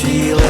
Chile.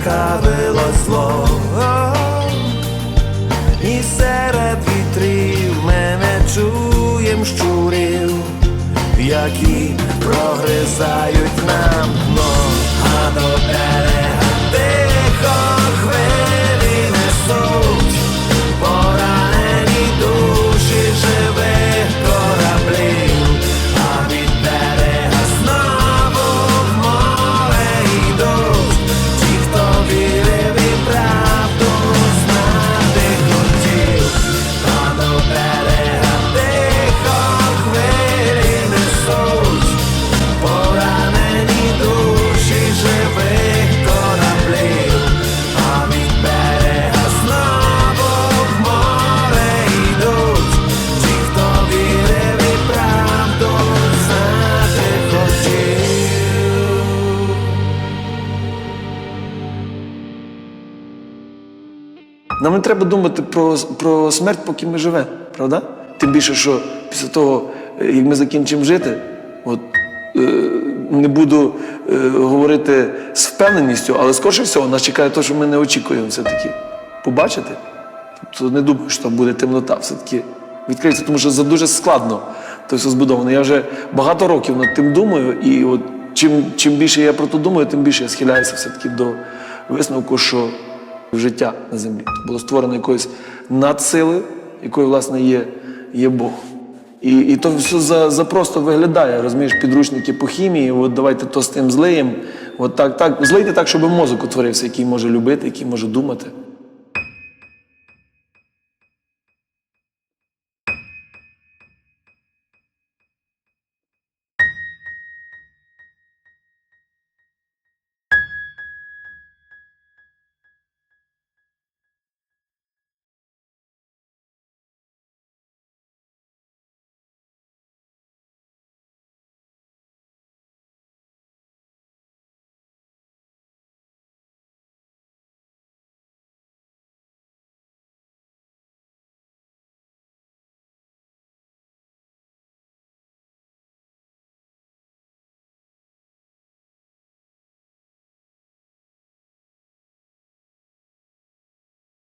зацікавилось зло. І серед вітрів мене чуєм щурів, які прогризають нам Нам не треба думати про, про смерть, поки ми живемо, правда? Тим більше, що після того, е, як ми закінчимо жити, от, е, не буду е, говорити з впевненістю, але скорше всього нас чекає те, що ми не очікуємо все-таки побачити. Тобто не думаю, що там буде темнота, все-таки відкриється, тому що це дуже складно то все збудовано. Я вже багато років над тим думаю, і от чим, чим більше я про це думаю, тим більше я схиляюся все-таки до висновку, що життя на землі було створено якоїсь надсили, якою, власне, є, є Бог. І, і то все за, за просто виглядає, розумієш, підручники по хімії, от давайте то з тим злиєм, от так, так, злийте так, щоб мозок утворився, який може любити, який може думати.